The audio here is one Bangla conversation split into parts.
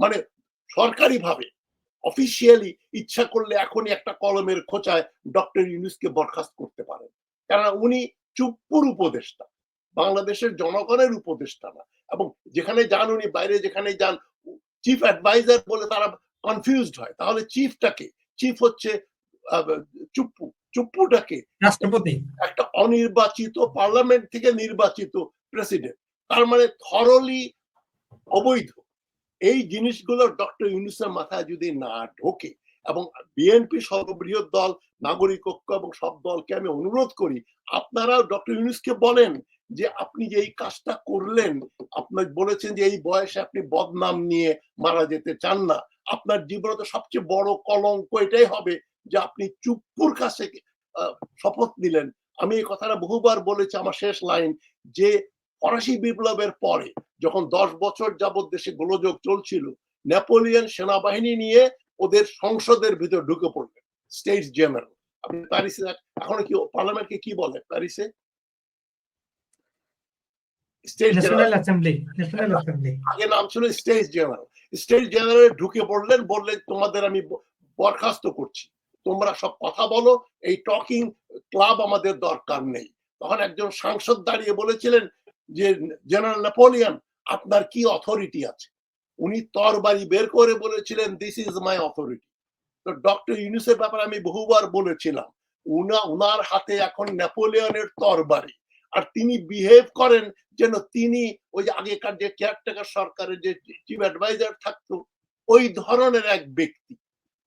মানে সরকারি ভাবে অফিসিয়ালি ইচ্ছা করলে এখনই একটা কলমের খোঁচায় ডক্টর ইউনুসকে বরখাস্ত করতে পারেন। কারণ উনি চুপ্পুর উপদেষ্টা বাংলাদেশের জনগণের উপদেষ্টা না। এবং যেখানে যান উনি বাইরে যেখানে যান চিফ অ্যাডভাইজার বলে তারা কনফিউজড হয়। তাহলে চিফটাকে চিফ হচ্ছে চুপ্পু। চুপ্পুটাকে রাষ্ট্রপতি। একটা অনির্বাচিত পার্লামেন্ট থেকে নির্বাচিত প্রেসিডেন্ট তার মানে থরলি অবৈধ। এই জিনিসগুলো ডক্টর ইউনুসের মাথায় যদি না ঢোকে এবং বিএনপি সর্ববৃহৎ দল, নাগরিক ঐক্য এবং সব দলকে আমি অনুরোধ করি আপনারা ডক্টর ইউনুসকে বলেন যে আপনি যে এই কাজটা করলেন আপনার বলেছেন যে এই বয়সে আপনি বদনাম নিয়ে মারা যেতে চান না। আপনার জীবনে তো সবচেয়ে বড় কলঙ্ক এটাই হবে যে আপনি চুপ্পুর কাছে শপথ নিলেন। আমি এই কথাটা বহুবার বলেছি আমার শেষ লাইন, যে ফরাসি বিপ্লবের পরে যখন দশ বছর যাবৎ দেশে গোলযোগ চলছিল নেপোলিয়ন সেনাবাহিনী নিয়ে ওদের সংসদের ভিতর ঢুকে পড়লেন স্টেট জেনারেল। আপনি প্যারিসে এখন কি পার্লামেন্টকে কি বলে প্যারিসে? State general. National assembly national assembly আগে নাম ছিল স্টেট জেনারেল। স্টেট জেনারেল ঢুকে পড়লেন বললেন তোমাদের আমি বরখাস্ত করছি। তোমরা সব কথা বলো এই টকিং ক্লাব আমাদের দরকার নেই। তখন একজন সাংসদ দাঁড়িয়ে বলেছিলেন যে জেনারেল নেপোলিয়ান আপনার কি অথরিটি আছে? উনি তরবারি বের করে বলেছিলেন দিস ইজ মাই অথরিটি তো ডক্টর ইউনুসের ব্যাপারে আমি বহুবার বলেছিলাম, উনা, উনার হাতে এখন নেপোলিয়নের তরবারি। আর তিনি বিহেভ করেন যেন তিনি ওই যে আগেকার যে কেয়ারটেকার সরকারের যে চিফ অ্যাডভাইজার থাকতো, ওই ধরনের এক ব্যক্তি।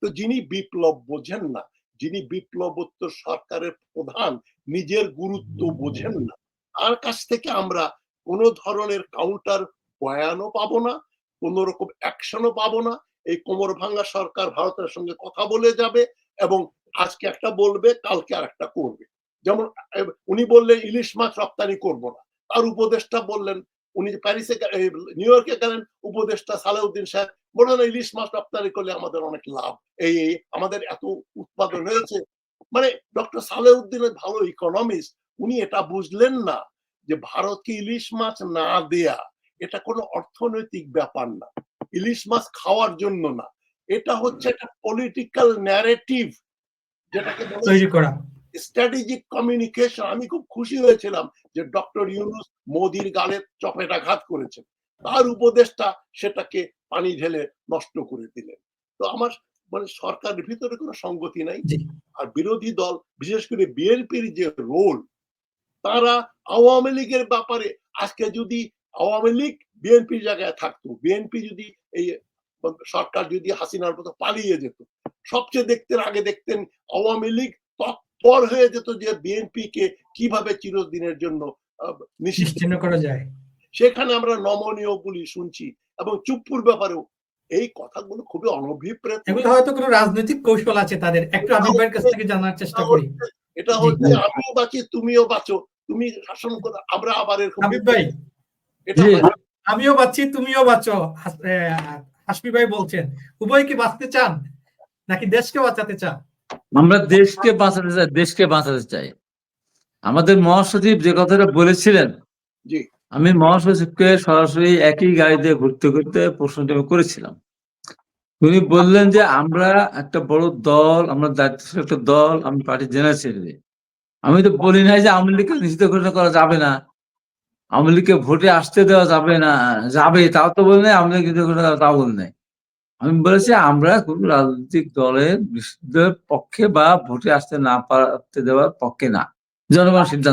তো যিনি বিপ্লব বোঝেন না, যিনি বিপ্লবোত্তর সরকারের প্রধান, নিজের গুরুত্ব বোঝেন না। তার কাছ থেকে আমরা কোনো ধরনের কাউন্টার বয়ানও পাবো না, কোন রকম অ্যাকশনও পাবো না। এই কোমর ভাঙ্গা সরকার ভারতের সঙ্গে কথা বলে যাবে এবং আজকে একটা বলবে, কালকে আর একটা করবে। যেমন উনি বললেন ইলিশ মাছ রপ্তানি করব না। তার উপদেষ্টা বললেন, উনি প্যারিসে নিউ ইয়র্কে গেলেন, উপদেষ্টা সালাউদ্দিন সাহেব বললেন ইলিশ মাছ রপ্তানি করলে আমাদের অনেক লাভ। এই আমাদের এত উৎপাদন হয়েছে। মানে ডক্টর সালেউদ্দিনের ভালো ইকোনমিস্ট উনি এটা বুঝলেন না। যে ভারতকে ইলিশ মাছ না দেয়া এটা কোনো অর্থনৈতিক ব্যাপার না। ইলিশ মাছ খাওয়ার জন্য না। এটা হচ্ছে একটা পলিটিক্যাল ন্যারেটিভ যেটাকে তৈরি করা। স্ট্র্যাটেজিক কমিউনিকেশন আমি খুব খুশি হয়েছিলাম যে ডক্টর ইউনুস মোদির গালে চপেটাঘাত করেছেন। তার উপদেশটা সেটাকে পানি ঢেলে নষ্ট করে দিলেন। তো আমার মানে সরকারের ভিতরে কোনো সঙ্গতি নাই। আর বিরোধী দল বিশেষ করে বিএনপির যে রোল তারা আওয়ামী লীগের ব্যাপারে আজকে যদি আওয়ামী লীগ বিএনপির জায়গায় থাকতো বিএনপি যদি এই সরকার যদি হাসিনার মতো পালিয়ে যেত সবচেয়ে দেখতেন আগে দেখতেন আওয়ামী লীগ তৎপর হয়ে যেত যে বিএনপি কে কীভাবে চিরদিনের জন্য নিশ্চিন্ন করা যায়। সেখানে আমরা নমনীয় গুলি শুনছি এবং চুপ্পুর ব্যাপারেও এই কথাগুলো খুবই অনভিপ্রেত। এগুলো হয়তো কোনো রাজনৈতিক কৌশল আছে তাদের। একটু ভাইয়ের কাছ থেকে জানার চেষ্টা করি। এটা হচ্ছে আমিও বাঁচি তুমিও বাঁচো। তুমি শাসন করো আমরা আবার এরকম ভাই। আমিও বাঁচছি তুমিও বাঁচো হাস- আহ, হাসমি ভাই বলছেন। উভয় কি বাঁচতে চান? নাকি দেশকে বাঁচাতে চান? আমরা দেশকে বাঁচাতে চাই দেশকে বাঁচাতে চাই। আমাদের মহাসচিব যে কথাটা বলেছিলেন জি। আমি মহাসচিবকে সরাসরি একই গাড়িতে ঘুরতে ঘুরতে প্রশ্নটা আমি করেছিলাম। উনি বললেন যে আমরা একটা বড় দল আমরা দায়িত্বশীল একটা দল আমি পার্টি জেনারেল সেক্রেটারি। আমি তো বলি নাই যে আওয়ামী লীগকে নিষিদ্ধ করা যাবে না। আওয়ামী লীগকে ভোটে আসতে দেওয়া যাবে না, যাবে, তাও তো বলি নাই, আওয়ামী লীগ নিষিদ্ধ ঘোষণা করা তাও বলি নাই। আমি বলেছি, আমরা কোন রাজনৈতিক দলের নিষিদ্ধের পক্ষে বা ভোটে আসতে না পারতে দেওয়ার পক্ষে না। জনগণ সিদ্ধান্ত।